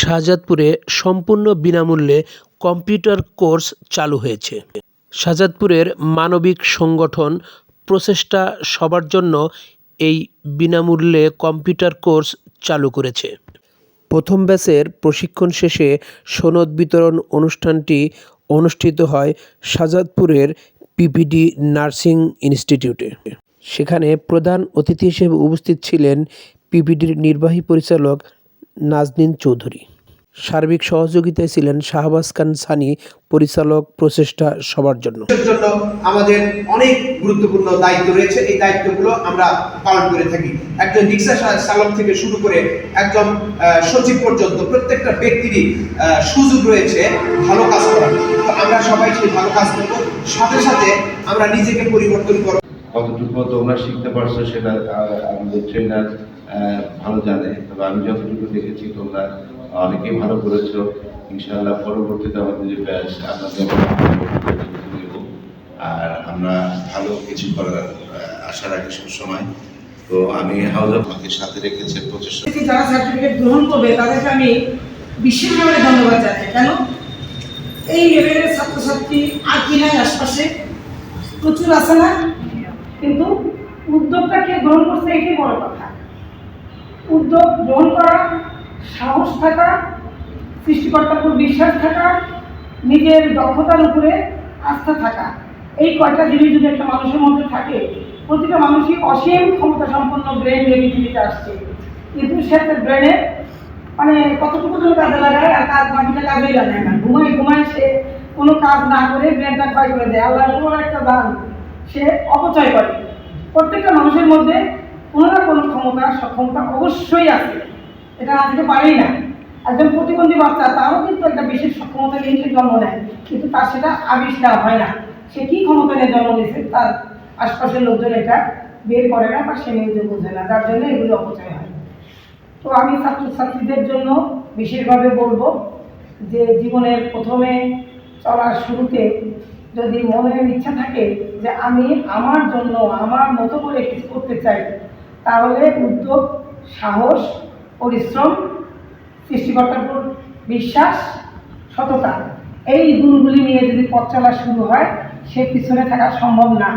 শাহজাদপুরে সম্পূর্ণ বিনামূল্যে computer course চালু হয়েছে। শাহজাদপুরের মানবিক সংগঠন প্রচেষ্টা সবার জন্য এই বিনামূল্যে কম্পিউটার কোর্স চালু করেছে। প্রথম ব্যাচের প্রশিক্ষণ শেষে সনদ বিতরণ অনুষ্ঠানটি অনুষ্ঠিত হয় শাহজাদপুরের পিপিডি নার্সিং ইনস্টিটিউটে। সেখানে প্রধান অতিথি হিসেবে উপস্থিত ছিলেন পিপিডির নির্বাহী পরিচালক নাজনীন চৌধুরী। সার্বিক সহযোগিতায় ছিলেন শাহবাজ খান সানি পরিচালক প্রচেষ্টা সবার জন্য। জন্য আমাদের অনেক গুরুত্বপূর্ণ দায়িত্ব রয়েছে। এই দায়িত্বগুলো আমরা পালন করে থাকি। একজন রিক্সা চালক থেকে শুরু করে একজন সচিব পর্যন্ত প্রত্যেকটা ব্যক্তিরই সুযোগ রয়েছে ভালো কাজ করার। তো আমরা সবাই সেই ভালো কাজ করব। সাথে সাথে আমরা নিজেকে পরিবর্তন করব। কতটুকু তোমরা শিখতে পারছ সেটা আমাদের ট্রেনার ভালো জানে। তবে আমি যতটুকু দেখেছি, তোমরা অনেকেই ভালো করেছ। ইনশাআল্লাহ পরবর্তীতে আমাদের যে ব্যাচ আপনাদের আর আমরা ভালো কিছু করার আশা রাখি সবসময়। তো আমি হাউস আমাকে সাথে রেখেছে প্রচেষ্টা। যারা সার্টিফিকেট গ্রহণ করবে, তাদেরকে আমি বিশেষভাবে ধন্যবাদ জানাই। কেন? এই ছাত্রছাত্রী আর কি নাই আশপাশে? প্রচুর আছে না? কিন্তু উদ্যোগটা কে গ্রহণ করছে এটাই বড় কথা। উদ্যোগ গ্রহণ করা, সাহস থাকা, সৃষ্টিকর্তার উপর বিশ্বাস থাকা, নিজের দক্ষতার উপরে আস্থা থাকা। এই কয়টা জিনিস যদি একটা মানুষের মধ্যে থাকে, প্রতিটা মানুষই অসীম ক্ষমতা সম্পন্ন ব্রেন নিয়ে পৃথিবীতে আসছে। কিন্তু সে তার ব্রেনে মানে কতটুকু তুমি কাজে লাগায় আর কাজ বাকিটা কাজেই লাগায় না। ঘুমায় ঘুমায় সে কোনো কাজ না করে ব্রেনটা ক্ষয় করে দেয়। আল্লাহ একটা দান, সে অপচয় করে। প্রত্যেকটা মানুষের মধ্যে কোনো না কোনো ক্ষমতা, সক্ষমতা অবশ্যই আছে। এটা থেকে পারেই না। একজন প্রতিবন্ধী বাচ্চা, তারও কিন্তু একটা বিশেষ সক্ষমতা নিয়ে সে জন্ম নেয়, কিন্তু তার সেটা আবিষ্কার হয় না। সে কি ক্ষমতা নিয়ে জন্ম নিয়েছে, তার আশপাশের লোকজন এটা বের করে না বা সে নিজে বোঝে না, যার জন্য এগুলো অপচয় হয়। তো আমি ছাত্রছাত্রীদের জন্য বিশেষভাবে বলব যে জীবনের প্রথমে চলার শুরুতে যদি মনের ইচ্ছা থাকে যে আমি আমার জন্য, আমার মতো করে কিছু করতে চাই তাহলে উদ্যোগ, সাহস, পরিশ্রম, সৃষ্টিকর্তার উপর বিশ্বাস, সততা, এই গুণগুলি নিয়ে যদি পথ চলা শুরু হয়, সে পিছনে থাকা সম্ভব না।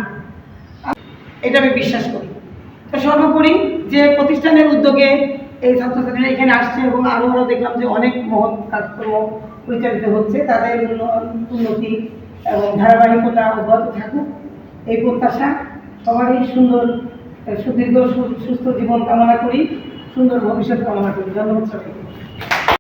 এটা আমি বিশ্বাস করি। তো সর্বোপরি যে প্রতিষ্ঠানের উদ্যোগে এই ছাত্রছাত্রীরা এখানে আসছে এবং আরও আরও দেখলাম যে অনেক মহৎ কাজকর্ম পরিচালিত হচ্ছে, তাদের উন্নতি এবং ধারাবাহিকতা অব্যাহত থাকুক, এই প্রত্যাশা সবারই সুন্দর সুদীর্ঘ সুস্থ জীবন কামনা করি সুন্দর ভবিষ্যৎ কামনা করি। ধন্যবাদ সবাইকে।